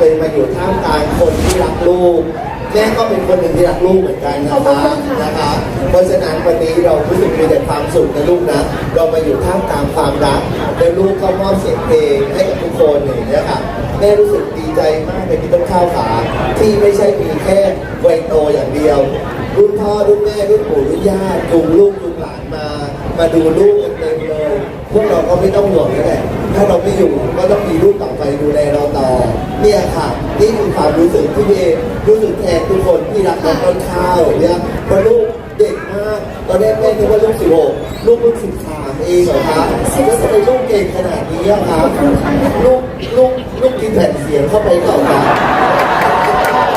เลยมาอยู่ท่ามกลางคนที่รักลูกแม่ก็เป็นคนหนึ่งที่รักลูกเหมือนกันนะขอบคุคะณค่ะนะคะเพราะฉะนั้นวันนี้เรารู้สึกมีแต่ความสุขนะลูกนะ เรามาอยู่ท่ามกลางความรักและลูกก็มอบเสียงเพลงให้กับทุกคนอย่างนี้ยค่ะแม่รู้สึกดีใจมากเลยที่ต้นข้าวขาที่ไม่ใช่มีแค่วัยโตอย่างเดียว รุ่นพ่อรุ่นแม่รุ่นปู่รุ่นย่าจูงลูกจูงหลานมา มาดูลูกกันเต็มเลย พวกเราก็ไม่ต้องห่วงนั่นแหละถ้าเราไม่อยู่ก็ต้องมีลูกต่อไปดูแลเราต่อ เนี่ยค่ะ นี่คือความรู้สึกที่พี่เอรู้สึกแทนทุกคนที่รักน้องต้นข้าวเนี่ยเพราะลูกเด็กมากตอนแรกแม่คิดว่าลูกสิบหกลูกเพิ่งสิบสามเองเหรอคะแล้วทำไมลูกเก่งขนาดนี้อะคะลูกลูกลูกกินแผ่นเสียงเข้าไปเปล่าคะ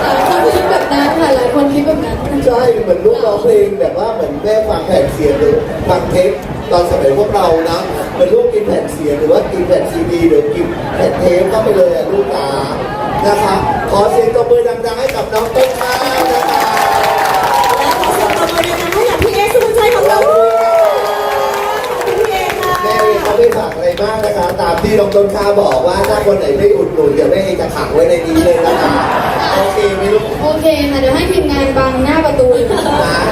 หลายคนคิดแบบนั้นค่ะหลายคนคิดแบบนั้นใช่เหมือนลูกร้องเพลงแบบว่าเหมือนแม่ฟังแผ่นเสียงหรือฟังเทปตอนสมัยพวกเรานะ เหมือนลูกกินแผ่นเสียงหรือว่ากินแผ่นซีดีหรือกินแผ่นเทปเข้าไปเลยอะลูกตานะคะขอเสียงตบมือดังๆให้กับน้องต้นข้าวนะคะและขอเสียงปรบมือดังๆให้กับพี่เอสุภาชัยของเราด้วยพี่เอค่ะแม่เองเขาไม่ฝากอะไรมากนะคะตามที่น้องต้นข้าวบอกว่าถ้าคนไหนไม่อุดหนุนเดี๋ยวแม่เองจะขังไว้ในนี้เลยนะคะโอเคไหมลูกโอเคค่ะเดี๋ยวให้ทีมงานบังหน้าประตูอยู่นะ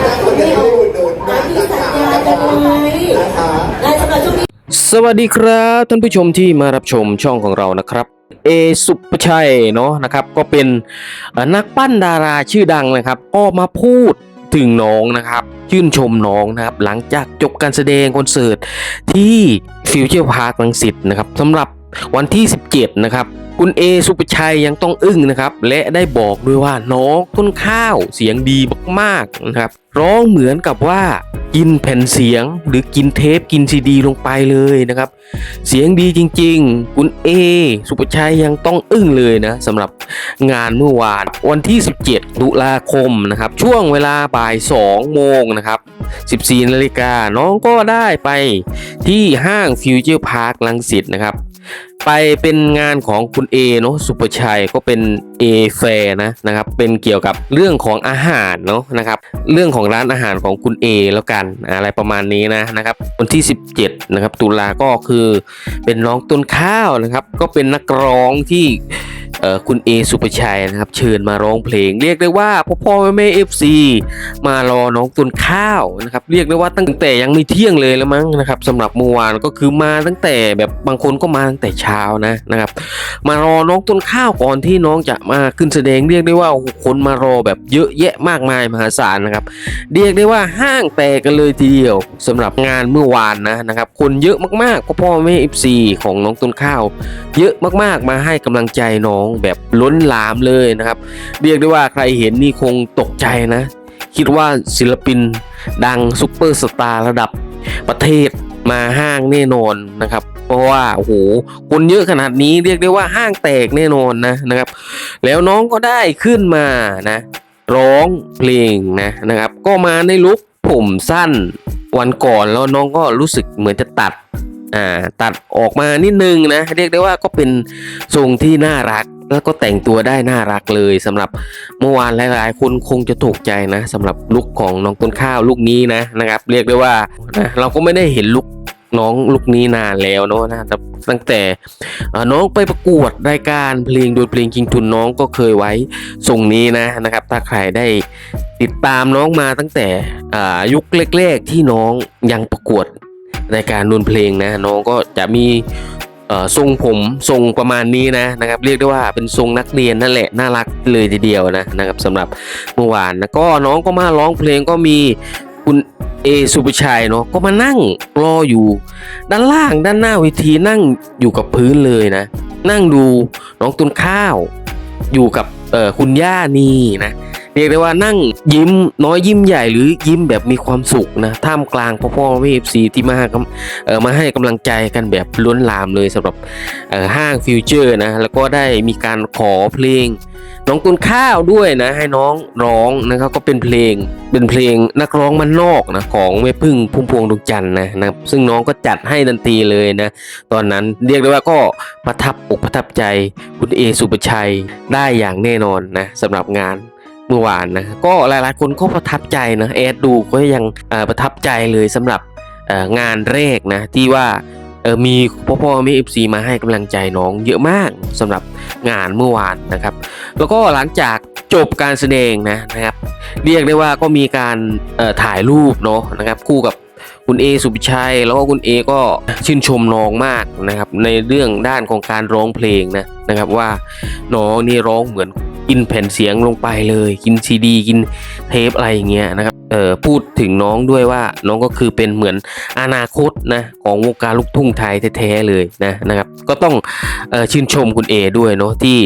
ถ้าคนไหนไม่อุดหนุนมาตัดขาดนะคะนะคะและ สวัสดีครับท่านผู้ชมที่มารับชมช่องของเรานะครับ เอสุปชัยเนาะนะครับ ก็เป็นนักปั้นดาราชื่อดังนะครับ ก็มาพูดถึงน้องนะครับชื่นชมน้องนะครับ หลังจากจบการแสดงคอนเสิร์ตที่ฟิวเจอร์พาร์คลังสิตนะครับสำหรับวันที่ 17 นะครับ คุณเอสุปชัยยังต้องอึ้งนะครับ และได้บอกด้วยว่าน้องต้นข้าวเสียงดีมากๆนะครับร้องเหมือนกับว่ากินแผ่นเสียงหรือกินเทปกินซีดี ลงไปเลยนะครับ เสียงดีจริง ๆ คุณเอสุปชัยยังต้องอึ้งเลยนะสำหรับงานเมื่อวานวันที่ 17 ตุลาคมนะครับ ช่วงเวลาบ่าย 2 โมงนะครับ 14 นาฬิกาน้องก็ได้ไปที่ห้างฟิวเจอร์พาร์คลังสิตนะครับ ไปเป็นงานของคุณเอเนาะสุปชัยก็เป็นเอแฟนะนะครับเป็นเกี่ยวกับเรื่องของอาหารเนาะนะครับเรื่องของร้านอาหารของคุณเอแล้วกันอะไรประมาณนี้นะนะครับวันที่ 17นะครับตุลาก็คือเป็นน้องต้นข้าวนะครับ ก็เป็นนักร้องที่ เอ่อคุณเอสุปชัยนะครับเชิญมาร้องเพลง เรียกได้ว่าพ่อพ่อแม่แม่เอฟซีมารอน้องต้นข้าวนะครับเรียกได้ว่าตั้งแต่ยังไม่เที่ยงเลยแล้วมั้งนะครับสำหรับเมื่อวานก็คือมาตั้งแต่แบบบางคนก็มาตั้งแต่เช้านะนะครับมารอน้องต้นข้าวก่อนที่น้องจะมาขึ้นแสดงเรียกได้ว่าคนมารอแบบเยอะแยะมากมายมหาศาลนะครับเรียกได้ว่าห้างแตกกันเลยทีเดียวสำหรับงานเมื่อวานนะนะครับคนเยอะมากๆพ่อพ่อแม่เอฟซีของน้องต้นข้าว เยอะมากๆมาให้กำลังใจน้องแบบล้นหลามเลยนะครับ เรียกได้ว่าใครเห็นนี่คงตกใจนะ คิดว่าศิลปินดังซุปเปอร์สตาร์ระดับประเทศมาห้างแน่นอนนะครับ เพราะว่าโอ้โหคนเยอะขนาดนี้เรียกได้ว่าห้างแตกแน่นอนนะนะครับ แล้วน้องก็ได้ขึ้นมานะ ร้องเพลงนะนะครับ ก็มาในลุคผมสั้นวันก่อนแล้วน้องก็รู้สึกเหมือนจะตัดอ่าตัดออกมานิดนึงนะ เรียกได้ว่าก็เป็นทรงที่น่ารัก แล้วก็แต่งตัวได้น่ารักเลยสำหรับเมื่อวานหลาย ๆ คนคงจะถูกใจนะสำหรับลุคของน้องต้นข้าวลุคนี้นะนะครับ เรียกได้ว่านะเราก็ไม่ได้เห็นลุคน้องลุคนี้นานแล้วเนาะนะต่ตั้งแต่น้องไปประกวดรายการเพลงโดยเพลงคิงทุนน้องก็เคยไว้ทรงนี้นะนะครับ ถ้าใครได้ติดตามน้องมาตั้งแต่ยุคแรก ๆ ที่น้องยังประกวดรายการดนเพลงนะ น้องก็จะมี ทรงผมทรงประมาณนี้นะนะครับ เรียกได้ว่าเป็นทรงนักเรียนนั่นแหละน่ารักเลยทีเดียวนะนะครับสำหรับเมื่อวานนะก็น้องก็มาร้องเพลงก็มีคุณเอสุปชัยเนาะก็มานั่งรออยู่ ด้านล่างด้านหน้าเวทีนั่งอยู่กับพื้นเลยนะ นั่งดูน้องตุนข้าว อยู่กับคุณย่านี่นะ เรียกได้ว่านั่งยิ้มน้อยยิ้มใหญ่หรือยิ้มแบบมีความสุขนะท่ามกลางพ่อพ่อแม่เอฟซีที่มาเอ่อมาให้กำลังใจกันแบบล้นลามเลยสำหรับเออห้างฟิวเจอร์นะแล้วก็ได้มีการขอเพลง น้องตุนข้าวด้วยนะให้น้องร้องนะครับก็เป็นเพลงเป็นเพลงนักร้องมันนอกนะของแม่พึ่งพุ่มพวงดวงจันทร์นะนะซึ่งน้องก็จัดให้ทันทีเลยนะตอนนั้นเรียกได้ว่าก็ประทับอกประทับใจคุณเอสุปชัยได้อย่างแน่นอนนะสำหรับงาน เมื่อวานนะก็หลายๆคนก็ประทับใจนะแอดดูก็ยังประทับใจเลยสำหรับงานแรกนะที่ว่ามีพ่อพ่อม่เอฟซีมาให้กำลังใจน้องเยอะมากสำหรับงานเมื่อวานนะครับ แล้วก็หลังจากจบการแสดงนะนะครับ เรียกได้ว่าก็มีการถ่ายรูปเนาะนะครับ คู่กับคุณเอสุภชัย แล้วก็คุณเอก็ชื่นชมน้องมากนะครับ ในเรื่องด้านของการร้องเพลงนะนะครับว่าน้องนี่ร้องเหมือน กินแผ่นเสียงลงไปเลย กินซีดี กินเทปอะไรอย่างเงี้ยนะครับเอ่อพูดถึงน้องด้วยว่าน้องก็คือเป็นเหมือนอนาคตนะของวงการลูกทุ่งไทยแท้ๆเลยนะนะครับ ก็ต้องออชื่นชมคุณเอด้วยเนาะที่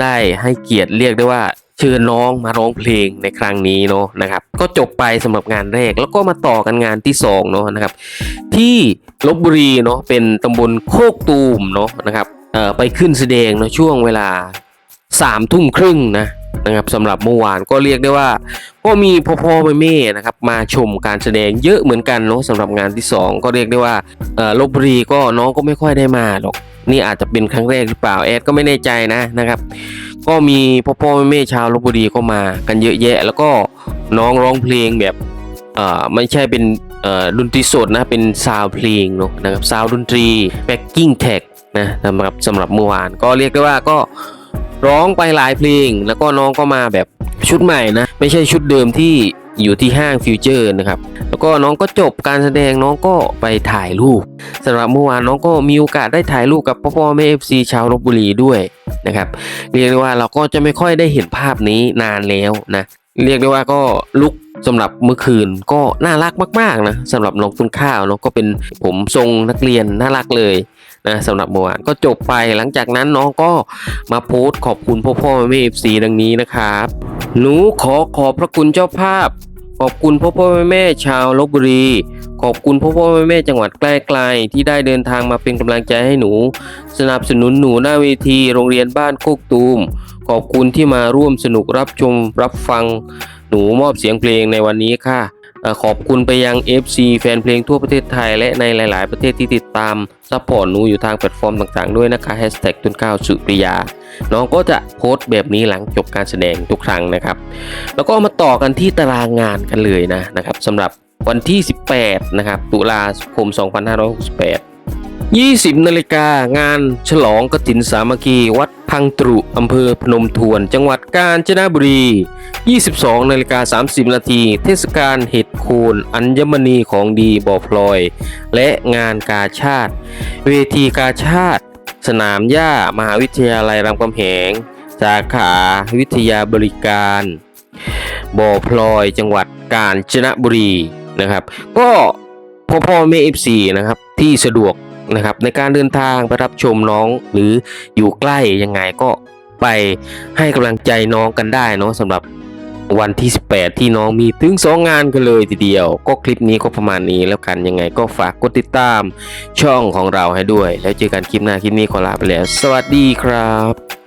ได้ให้เกียรติเรียกได้ว่าเชิญน้องมาร้องเพลงในครั้งนี้เนาะนะครับก็จบไปสำหรับงานแรกแล้วก็มาต่อกันงานที่สองเนาะนะครับที่ลบบุรีเนาะเป็นตำบลโคกตูมเนาะนะครับเอ่อไปขึ้นแสดงเนาะช่วงเวลา สามทุ่มครึ่งนะนะครับสำหรับเมื่อวานก็เรียกได้ว่า ก็มีพ่อพ่อแม่แม่ๆนะครับมาชมการแสดงเยอะเหมือนกันเนาะสำหรับงานที่สองก็เรียกได้ว่าลบบุรีก็น้องก็ไม่ค่อยได้มาหรอกนี่อาจจะเป็นครั้งแรกหรือเปล่าแอดก็ไม่แน่ใจนะนะครับ ก็มีพ่อพ่อแม่แม่ชาวลบบุรีก็มากันเยอะแยะ แล้วก็น้องร้องเพลงแบบเออไม่ใช่เป็นดนตรีสดนะเป็นซาวเพลงเนาะนะครับซาวด์ดนตรีแบ็กกิ้งแท็กนะสำหรับสำหรับเมื่อวานก็เรียกได้ว่าก็ ร้องไปหลายเพลง แล้วก็น้องก็มาแบบชุดใหม่นะ ไม่ใช่ชุดเดิมที่อยู่ที่ห้างฟิวเจอร์นะครับ แล้วก็น้องก็จบการแสดงน้องก็ไปถ่ายรูปสำหรับเมื่อวานน้องก็มีโอกาสได้ถ่ายรูปกับพ่อพ่อแม่เอฟซีชาวลบบุรีด้วยนะครับ เรียกได้ว่าเราก็จะไม่ค่อยได้เห็นภาพนี้นานแล้วนะ เรียกได้ว่าก็ลุกสำหรับเมื่อคืนก็น่ารักมากๆนะสำหรับน้องต้นข้าวเนาะก็เป็นผมทรงนักเรียนน่ารักเลย นะสำหรับเมื่อวานก็จบไปหลังจากนั้นน้องก็มาโพสต์ขอบคุณพ่อพ่อแม่เอฟซีดังนี้นะครับหนูขอขอบพระคุณเจ้าภาพ ขอบคุณพ่อพ่อแม่แม่ชาวลบบุรี ขอบคุณพ่อพ่อแม่แม่จังหวัดใกล้ๆที่ได้เดินทางมาเป็นกำลังใจให้หนู สนับสนุนหนูหน้าเวทีโรงเรียนบ้านโคกตูมขอบคุณที่มาร่วมสนุกรับชมรับฟัง หนูมอบเสียงเพลงในวันนี้ค่ะ ขอบคุณไปยัง FC แฟนเพลงทั่วประเทศไทยและในหลาย ๆ ประเทศที่ติดตามซัพพอร์ตหนูอยู่ทางแพลตฟอร์มต่าง ๆ ด้วยนะคะ Hashtag ตุนก้าวสุปริยา น้องก็จะโพสต์แบบนี้หลังจบการแสดงทุกครั้งนะครับ แล้วก็มาต่อกันที่ตารางงานกันเลยนะนะครับสำหรับวันที่ 18 นะครับ ตุลาคม 2568 20นาฬิกางานฉลองกฐินสามัคคีวัดพังตรุอำเภอพนมทวน จังหวัดกาญจนบุรี 22นาฬิกา30นาทีเทศกาลเห็ดโคนอัญมณีของดีบ่อพลอย และงานกาชาติ เวทีกาชาติ สนามหญ้ามหาวิทยาลัยรามคำแหง สาขาวิทยาบริการบ่อพลอยจังหวัดกาญจนบุรีนะครับ ก็พ่อพ่อแม่เอฟซีนะครับที่สะดวก นะครับ ในการเดินทางไปรับชมน้องหรืออยู่ใกล้ยังไงก็ไปให้กำลังใจน้องกันได้เนาะสำหรับวันที่ 18 ที่น้องมีถึง 2 งานกันเลยทีเดียว ก็คลิปนี้ก็ประมาณนี้แล้วกันยังไงก็ฝากกดติดตามช่องของเราให้ด้วย แล้วเจอกันคลิปหน้าคลิปนี้ขอลาไปแล้ว สวัสดีครับ